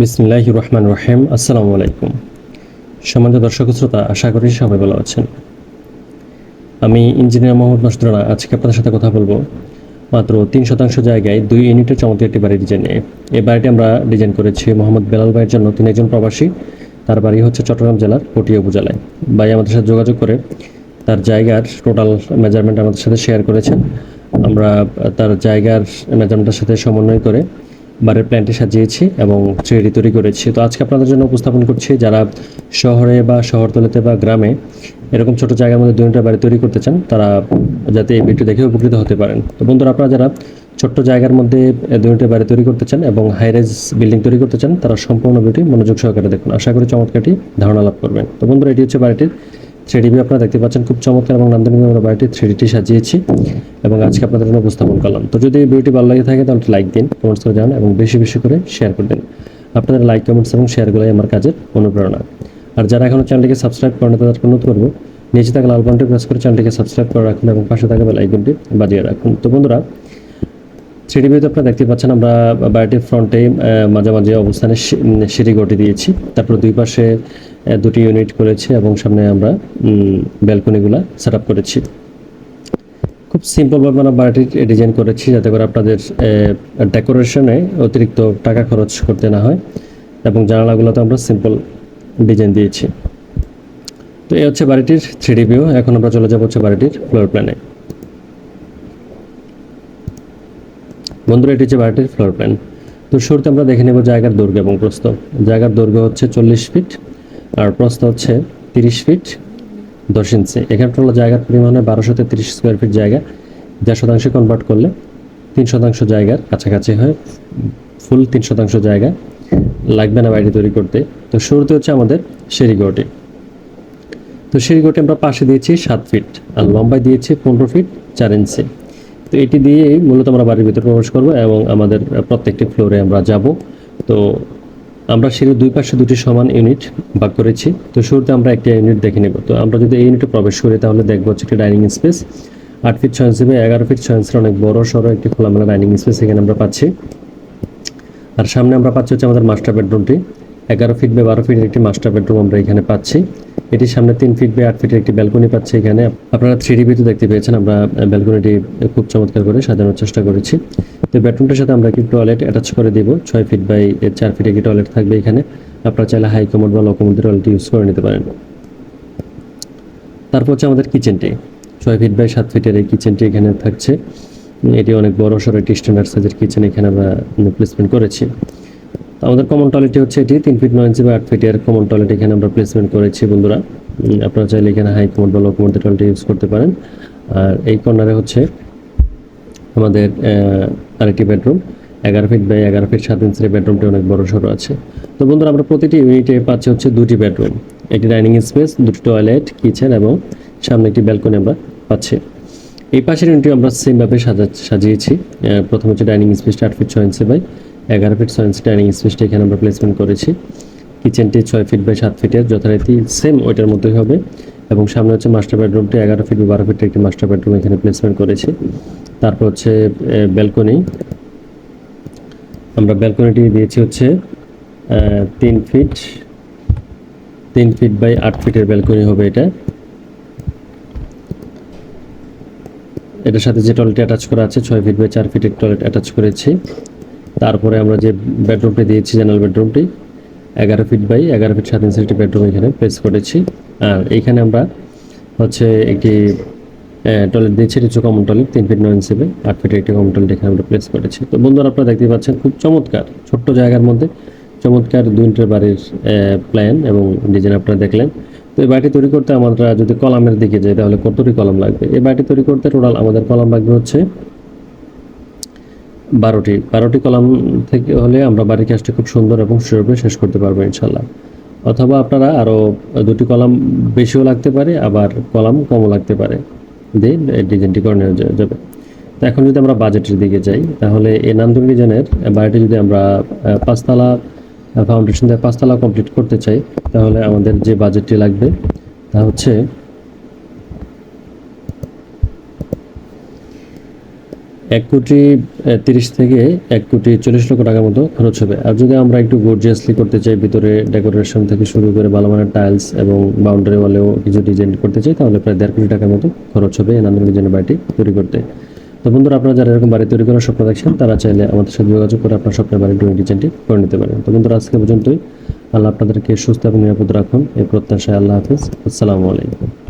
বিসমিল্লাহ রহমান রহিম আসসালামু আলাইকুম সম্মানিত দর্শক শ্রোতা, আশা করি সবাই ভালো আছেন। আমি ইঞ্জিনিয়ার মোহাম্মদ মাসুদরানা আজকে আপনাদের সাথে কথা বলব মাত্র তিন শতাংশ জায়গায় দুই ইউনিটের চমৎকার একটি বাড়ি ডিজাইন নিয়ে। এই বাড়িটি আমরা ডিজাইন করেছি মোহাম্মদ বেলাল ভাইয়ের জন্য। তিনি একজন প্রবাসী। তার বাড়ি হচ্ছে চট্টগ্রাম জেলার পটিয়া উপজেলায়। ভাই আমাদের সাথে যোগাযোগ করে তার জায়গার টোটাল মেজারমেন্ট আমাদের সাথে শেয়ার করেছেন। আমরা তার জায়গার মেজারমেন্টের সাথে সমন্বয় করে বাড়ির প্ল্যানটি সাজিয়েছি এবং থ্রিডি তৈরি করেছি। তো আজকে আপনাদের জন্য উপস্থাপন করছি যারা শহরে বা শহরতলিতে বা গ্রামে এরকম ছোট জায়গার মধ্যে দুইটা বাড়ি তৈরি করতে চান, তারা যাতে এই ভিডিও দেখে উপকৃত হতে পারেন। তো বন্ধুরা, আপনারা যারা ছোট্ট জায়গার মধ্যে দুইটা বাড়ি তৈরি করতে চান এবং হাইরেজ বিল্ডিং তৈরি করতে চান, তারা সম্পূর্ণ ভিডিও মনোযোগ সহকারে দেখুন। আশা করি চমৎকারটি ধারণা লাভ করবেন। তো বন্ধুরা, এটি হচ্ছে বাড়িটির থ্রিডি ভিউ আপনারা দেখতে পাচ্ছেন, খুব চমৎকার এবং নান্দনিক আমরা বাড়িটি থ্রিডিটি সাজিয়েছি এবং আজকে আপনাদের জন্য উপস্থাপন করলাম। তো যদি ভিডিওটি ভালো লাগে থাকে, তাহলে লাইক দিন কমেন্টস করে জানান এবং বেশি বেশি করে শেয়ার করে দিন। আপনাদের লাইক কমেন্টস এবং শেয়ারগুলোই আমার কাজের অনুপ্রেরণা। আর যারা এখনও চ্যানেলটিকে সাবস্ক্রাইব করেন তাদেরকে অনুরোধ করব, নিচে থাকা লাল বাটনটি প্রেস করে চ্যানেলটিকে সাবস্ক্রাইব করে রাখুন এবং পাশে থাকা বেল আইকনটি বাজিয়ে রাখুন। তো বন্ধুরা, থ্রিডি ভিউতে আপনারা দেখতে পাচ্ছেন, আমরা বাড়িটির ফ্রন্টে মাঝামাঝি অবস্থানে সিঁড়ি গটি দিয়েছি। তারপর দুই পাশে দুটি ইউনিট করেছি এবং সামনে আমরা ব্যালকনিগুলো সেট আপ করেছি। খুব সিম্পলভাবে আমরা বাড়িটি ডিজাইন করেছি যাতে করে আপনাদের ডেকোরেশনে অতিরিক্ত টাকা খরচ করতে না হয় এবং জানালাগুলোতে আমরা সিম্পল ডিজাইন দিয়েছি। তো এই হচ্ছে বাড়িটির থ্রিডি ভিউ এখন আমরা চলে যাব হচ্ছে বাড়িটির ফ্লোর প্ল্যানে বন্ধুরা, এটি হচ্ছে বাড়িটির ফ্লোর প্ল্যান তো শুরুতে আমরা দেখে নেব জায়গার দৈর্ঘ্য এবং প্রস্থ। জায়গার দৈর্ঘ্য হচ্ছে চল্লিশ ফিট আর প্রস্থ হচ্ছে তিরিশ ফিট দশ ইঞ্চি। এখানে জায়গার পরিমাণে বারোশো তেত্রিশ স্কোয়ার ফিট জায়গা। যা শতাংশে কনভার্ট করলে তিন শতাংশ জায়গার কাছাকাছি হয় ফুল তিন শতাংশ জায়গা লাগবে না বাড়িটি তৈরি করতে। তো শুরুতে হচ্ছে আমাদের সিঁড়িগড়টি তো সিঁড়িগড়টি আমরা পাশে দিয়েছি সাত ফিট আর লম্বায় দিয়েছি পনেরো ফিট চার ইঞ্চি। তো এটি দিয়েই মূলত আমরা বাড়ির ভিতরে প্রবেশ করব এবং আমাদের প্রত্যেকটি ফ্লোরে আমরা যাব। তো আমরা সিঁড়ির দুই পাশে দুটি সমান ইউনিট ভাগ করেছি। তো শুরুতে আমরা একটা ইউনিট দেখে নেব। তো আমরা যদি এই ইউনিটে প্রবেশ করি, তাহলে দেখব হচ্ছে একটি ডাইনিং স্পেস। আট ফিট ছয় ইঞ্চি এগারো ফিট ছয় ইঞ্চির অনেক বড় সড়ো একটি খোলামেলা ডাইনিং স্পেস এখানে আমরা পাচ্ছি। আর সামনে আমরা পাচ্ছি হচ্ছে আমাদের মাস্টার বেডরুমটি। এগারো ফিট বা বারো ফিটের একটি মাস্টার বেডরুম আমরা এখানে পাচ্ছি। এটির সামনে তিন ফিট বা আট ফিটের একটি ব্যালকনি পাচ্ছি এখানে। আপনারা থ্রি ডিবিতে দেখতে পেয়েছেন, আমরা ব্যালকনিটি খুব চমৎকার করে সাজানোর চেষ্টা করেছি। তো বেডরুমটার সাথে আমরা একটি টয়লেট অ্যাটাচ করে দিব? ছয় ফিট বাই চার ফিট একটি টয়লেট থাকবে এখানে? আপনারা চাইলে হাই কমোড বা লোকোমোড টয়লেট ইউজ করে নিতে পারেন। তারপর হচ্ছে আমাদের কিচেনটি ছয় ফিট বাই সাত ফিটের এই কিচেনটি এখানে থাকছে। এটি অনেক বড় সড়ো একটি স্ট্যান্ডার্ড সাইজের কিচেন এখানে আমরা প্লেসমেন্ট করেছি। আমাদের কমন টয়লেটটি হচ্ছে এটি। তিন ফিট নয় ইঞ্চি বা আট ফিটের কমন টয়লেট এখানে আমরা প্লেসমেন্ট করেছি, বন্ধুরা। আপনারা চাইলে এখানে হাই কমোড বা লো কমোড টয়লেট ইউজ করতে পারেন। আর এই কর্নারে হচ্ছে আমাদের আরেকটি বেডরুম এগারো ফিট বাই এগারো ফিট সাত ইঞ্চির বেডরুমটি অনেক বড় সড়ো আছে। তো বন্ধুরা, আমরা প্রতিটি ইউনিটে পাচ্ছি হচ্ছে দুটি বেডরুম একটি ডাইনিং স্পেস দুটি টয়লেট কিচেন এবং সামনে একটি ব্যালকনি আমরা পাচ্ছি। এই পাশের ইউনিটটি আমরা সেমভাবে সাজা সাজিয়েছি। প্রথম হচ্ছে ডাইনিং স্পেসটা আট ফিট ছয় ইঞ্চি বাই এগারো ফিট ছয় ইঞ্চি ডাইনিং স্পেসটা এখানে আমরা প্লেসমেন্ট করেছি। কিচেনটি ছয় ফিট বাই সাত ফিটের যথারীতি সেম ওইটার মধ্যেই হবে। এবং সামনে হচ্ছে মাস্টার বেডরুমটি এগারো ফিট বারো ফিটের একটি মাস্টার বেডরুম এখানে প্লেসমেন্ট করেছি। তারপর হচ্ছে ব্যালকনি আমরা ব্যালকনিটি দিয়েছি হচ্ছে তিন ফিট তিন ফিট বাই আট ফিটের ব্যালকনি হবে এটা। এটার সাথে যে টয়লেট অ্যাটাচ করা আছে, ছয় ফিট বাই চার ফিটের টয়লেট অ্যাটাচ করেছি। তারপরে আমরা যে বেডরুমটি দিয়েছি জেনারেল বেডরুমটি এগারো ফিট বাই এগারো ফিট সাত ইঞ্চি একটি বেডরুম এখানে প্লেস করেছি। আর এইখানে আমরা হচ্ছে একটি টয়লেট দিয়েছি, এটা হচ্ছে কমন টয়লেট তিন ফিট নয় বাই আট ফিটের একটি কমন টয়লেট এখানে আমরা প্লেস করেছি। তো বন্ধুরা আপনারা দেখতে পাচ্ছেন, খুব চমৎকার, ছোট্ট জায়গার মধ্যে চমৎকার দুইটার বাড়ির প্ল্যান এবং ডিজাইন আপনারা দেখলেন। তো এই বাড়িটি তৈরি করতে আমরা যদি কলামের দিকে যাই, তাহলে কতটি কলাম লাগবে? এই বাড়িটি তৈরি করতে টোটাল আমাদের কলাম লাগবে হচ্ছে বারোটি। বারোটি কলাম থেকে হলে আমরা বাড়ির কাজটি খুব সুন্দর এবং সুরভে শেষ করতে পারব ইনশাল্লাহ অথবা আপনারা আরও দুটি কলাম বেশিও লাগতে পারে, আবার কলাম কমও লাগতে পারে। দিয়ে ডিজাইনটি করে নেওয়া যাবে। তো এখন যদি আমরা বাজেটের দিকে যাই, তাহলে এই নান্দন ডিজাইনের বাড়িটি যদি আমরা পাঁচতলা ফাউন্ডেশন দিয়ে পাঁচতলা কমপ্লিট করতে চাই, তাহলে আমাদের যে বাজেটটি লাগবে, তা হচ্ছে এক কোটি তিরিশ থেকে এক কোটি চল্লিশ লক্ষ টাকার মতো খরচ হবে। আর যদি আমরা একটু গর্জিয়াসলি করতে চাই, ভিতরে ডেকোরেশন থেকে শুরু করে ভালো মানের টাইলস এবং বাউন্ডারি ওয়ালেও কিছু ডিজাইন করতে চাই, তাহলে প্রায় দেড় কোটি টাকার মতো খরচ হবে নান্দনিক ডিজাইনের বাড়িটি তৈরি করতে। তো বন্ধুরা, আপনারা যারা এরকম বাড়ি তৈরি করার স্বপ্ন দেখছেন, তারা চাইলে আমাদের সাথে যোগাযোগ করে আপনার স্বপ্নের বাড়ির ড্রয়িং ডিজাইনটি করে নিতে পারেন। তো বন্ধুরা, আজকে পর্যন্তই। আল্লাহ আপনাদেরকে সুস্থ এবং নিরাপদ রাখুন। এই প্রত্যাশায় আল্লাহ হাফিজ। আসসালামু আলাইকুম।